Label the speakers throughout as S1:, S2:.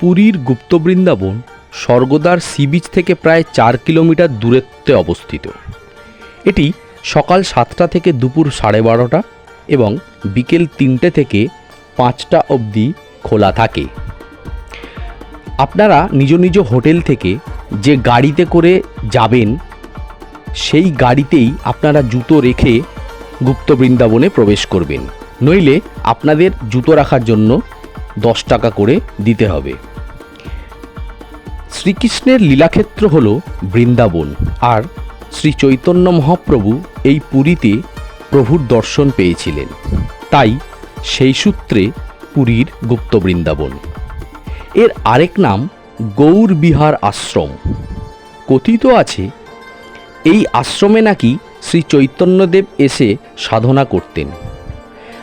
S1: পুরীর Gupta Vrindavan Swargadwar sea beach থেকে প্রায় চার কিলোমিটার দূরত্বে অবস্থিত। এটি সকাল সাতটা থেকে দুপুর সাড়ে বারোটা এবং বিকেল তিনটে থেকে পাঁচটা অবধি খোলা থাকে। আপনারা নিজ নিজ হোটেল থেকে যে গাড়িতে করে যাবেন, সেই গাড়িতেই আপনারা জুতো রেখে গুপ্ত বৃন্দাবনে প্রবেশ করবেন। নইলে আপনাদের জুতো রাখার জন্য দশ টাকা করে দিতে হবে। শ্রীকৃষ্ণের লীলাক্ষেত্র হল বৃন্দাবন। আর শ্রী চৈতন্য মহাপ্রভু এই পুরীতে প্রভুর দর্শন পেয়েছিলেন। তাই সেই সূত্রে পুরীর গুপ্ত বৃন্দাবন। এর আরেক নাম গৌর বিহার আশ্রম। কথিত আছে, এই আশ্রমে নাকি শ্রী চৈতন্যদেব এসে সাধনা করতেন।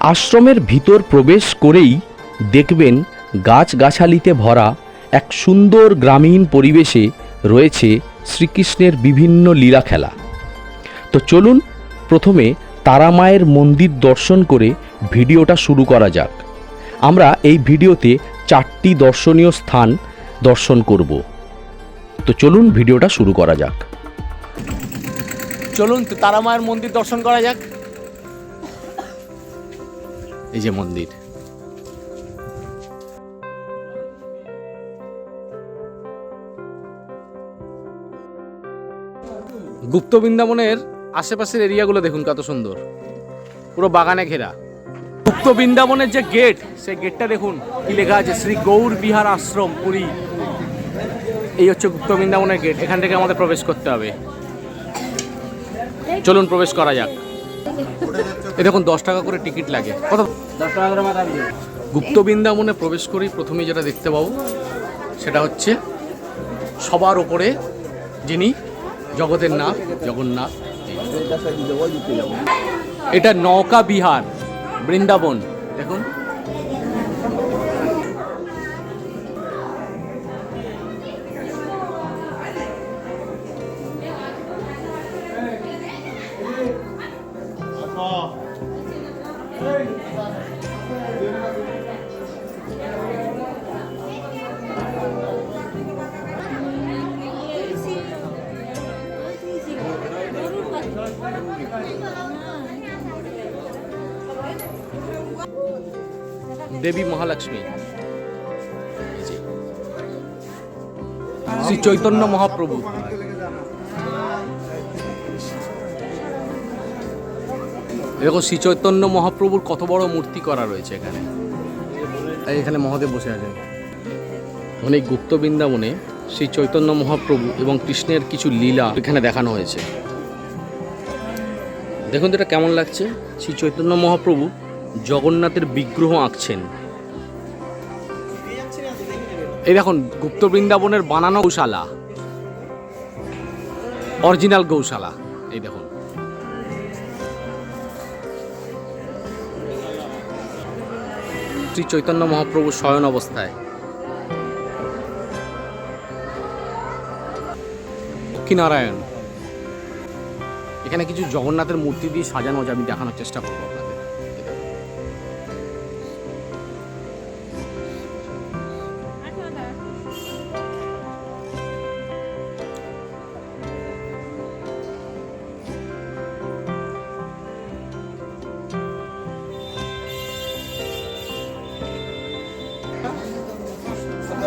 S1: আশ্রমের ভিতর প্রবেশ করেই দেখবেন গাছগাছালিতে ভরা এক সুন্দর গ্রামীণ পরিবেশে রয়েছে শ্রীকৃষ্ণের বিভিন্ন লীলা খেলা। তো চলুন প্রথমে তারামায়ের মন্দির দর্শন করে ভিডিওটা শুরু করা যাক। আমরা এই ভিডিওতে চারটি দর্শনীয় স্থান দর্শন করব। তো চলুন ভিডিওটা শুরু করা যাক।
S2: চলুন তো তারা মায়ের মন্দির দর্শন করা যাক। এই যে মন্দির। গুপ্ত বৃন্দাবনের আশেপাশের এরিয়াগুলো দেখুন কত সুন্দর। পুরো বাগানে ঘেরা। গুপ্ত বৃন্দাবনের যে গেট সেই গেটটা দেখুন। কি লেখা আছে? শ্রী গৌর বিহার আশ্রম পুরী। এই হচ্ছে গুপ্ত বৃন্দাবনের গেট। এখান থেকে আমাদের প্রবেশ করতে হবে। চলুন প্রবেশ করা যাক। এ দেখুন দশ টাকা করে টিকিট লাগে। কত?
S3: দশ টাকা করে
S2: গুপ্ত বৃন্দাবনে প্রবেশ করেই প্রথমে যেটা দেখতে পাবো সেটা হচ্ছে সবার ওপরে যিনি জগতের নাথ জগন্নাথ। এটা নৌকা বিহার বৃন্দাবন। দেখুন। দেবী মহালক্ষ্মী। শ্রী চৈতন্য মহাপ্রভু। দেখো শ্রী চৈতন্য মহাপ্রভুর কত বড় মূর্তি করা রয়েছে এখানে। এখানে মহাদেব বসে আছেন। অনেক গুপ্ত বৃন্দাবনে শ্রী চৈতন্য মহাপ্রভু এবং কৃষ্ণের কিছু লীলা এখানে দেখানো হয়েছে। দেখুন তো এটা কেমন লাগছে? শ্রী চৈতন্য মহাপ্রভু জগন্নাথের বিগ্রহ আঁকছেন। এই দেখুন, গুপ্ত বৃন্দাবনের বানানো গৌশালা। অরিজিনাল গৌশালা, এই দেখুন। শ্রী চৈতন্য মহাপ্রভু শয়ন অবস্থায়। লক্ষ্মীনারায়ণ। এখানে কিছু জগন্নাথের মূর্তি দিয়ে সাজানো আমি দেখানোর চেষ্টা করব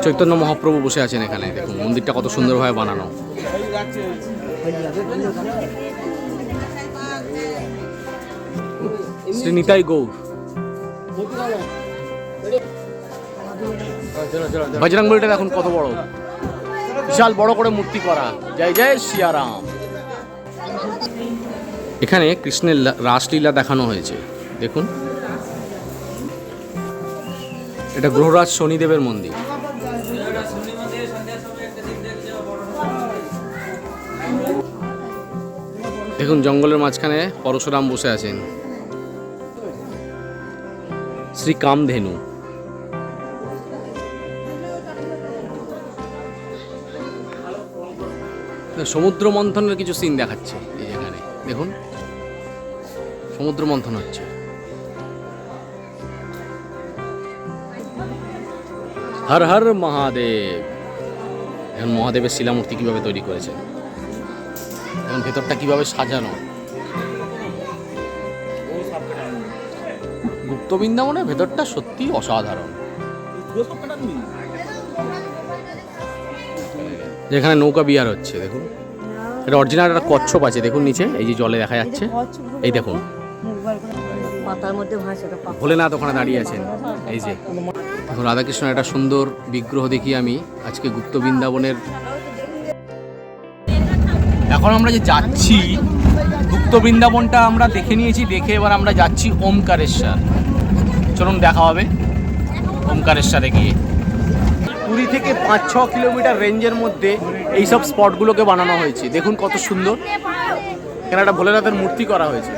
S2: চৈতন্য মহাপ্রভু বসে আছেন এখানে। দেখুন, মন্দিরটা কত সুন্দরভাবে বানানো। শ্রী নিতাই গৌর। বজরং বলিটা দেখুন কত বড়। বিশাল বড় করে মূর্তি করা। জয় জয় সিয়ারাম এখানে কৃষ্ণের রাসলীলা দেখানো হয়েছে। দেখুন। এটা গ্রহরাজ শনিদেবের মন্দির। দেখুন, জঙ্গলের মাঝখানে পরশুরাম বসে আছেন। শ্রী কামধেনু। সমুদ্র মন্থনের কিছু সিন দেখাচ্ছে এই যেখানে। দেখুন, সমুদ্র মন্থন হচ্ছে। হর হর মহাদেব। এখন মহাদেবের শিলামূর্তি কীভাবে তৈরি করেছে এখন ভেতরটা কীভাবে সাজানো? গুপ্ত বৃন্দাবনের ভেতরটা সত্যি অসাধারণ। যেখানে নৌকা বিহার হচ্ছে দেখুন। এটা অরিজিনাল একটা কচ্ছপ আছে দেখুন নিচে এই যে জলে দেখা যাচ্ছে। এই দেখুন।
S3: পাতার মধ্যে ভাসে
S2: ভোলেনাথ ওখানে দাঁড়িয়ে আছেন। এই যে। এখন রাধাকৃষ্ণের একটা সুন্দর বিগ্রহ দেখি আমি। আজকে গুপ্ত বৃন্দাবনের এখন আমরা যে যাচ্ছি, গুপ্ত বৃন্দাবনটা আমরা দেখে নিয়েছি, দেখে এবার আমরা যাচ্ছি ওমকারেশ্বর। চলুন দেখা হবে ওমকারেশ্বরে গিয়ে। পুরী থেকে পাঁচ, ছ কিলোমিটার রেঞ্জের মধ্যে এইসব স্পটগুলোকে বানানো হয়েছে। দেখুন কত সুন্দর। এখানে একটা ভোলেনাথের মূর্তি করা হয়েছে।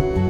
S2: thank you.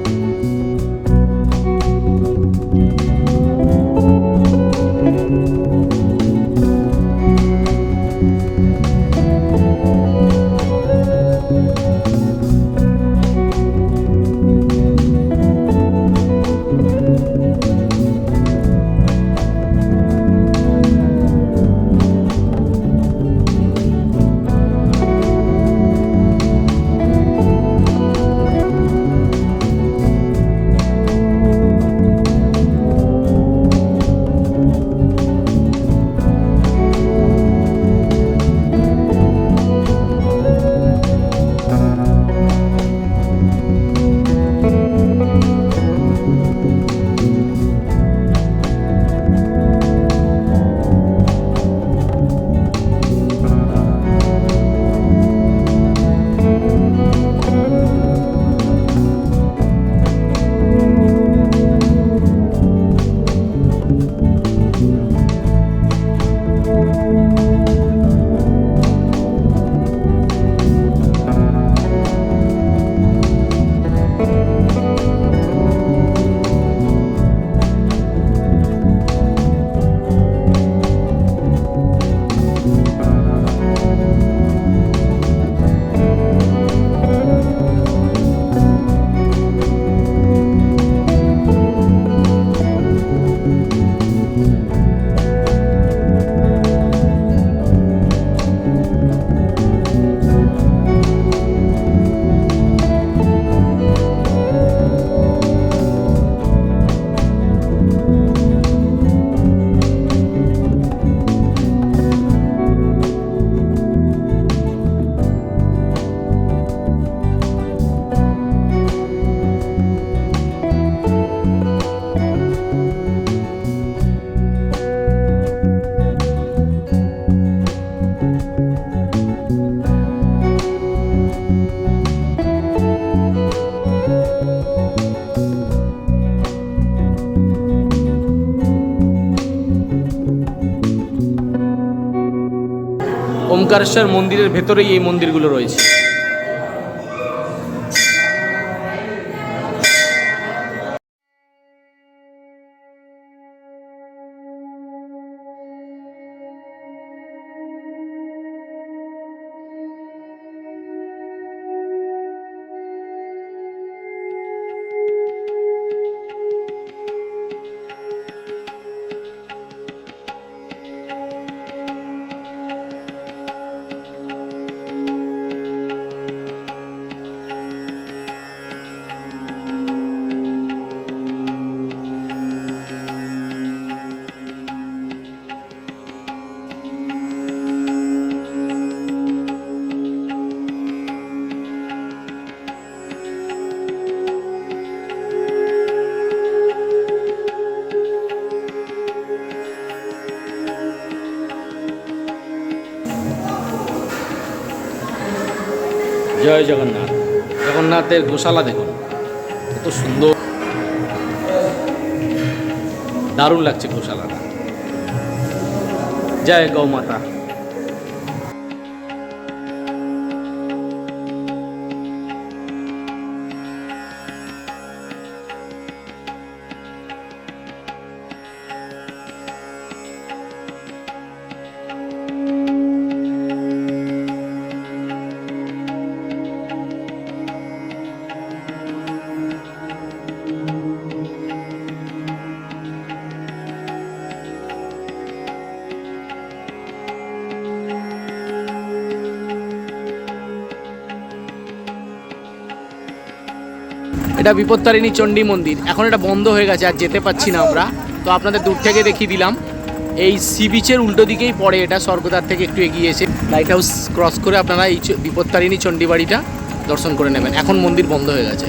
S2: ওমকারেশ্বর মন্দিরের ভেতরেই এই মন্দিরগুলো রয়েছে। জয় জগন্নাথ। জগন্নাথের গোশালা দেখুন কত সুন্দর। দারুণ লাগছে গোশালাটা। জয় গৌ এটা বিপত্তারিণী চণ্ডী মন্দির। এখন এটা বন্ধ হয়ে গেছে, আর যেতে পাচ্ছি না আমরা। তো আপনাদের দূর থেকে দেখিয়ে দিলাম। এই সি বিচের উল্টো দিকেই পড়ে এটা, স্বর্গদ্বার থেকে একটু এগিয়ে এসে। লাইট হাউস ক্রস করে আপনারা এই বিপত্তারিণী চণ্ডী বাড়িটা দর্শন করে নেবেন। এখন মন্দির বন্ধ হয়ে গেছে।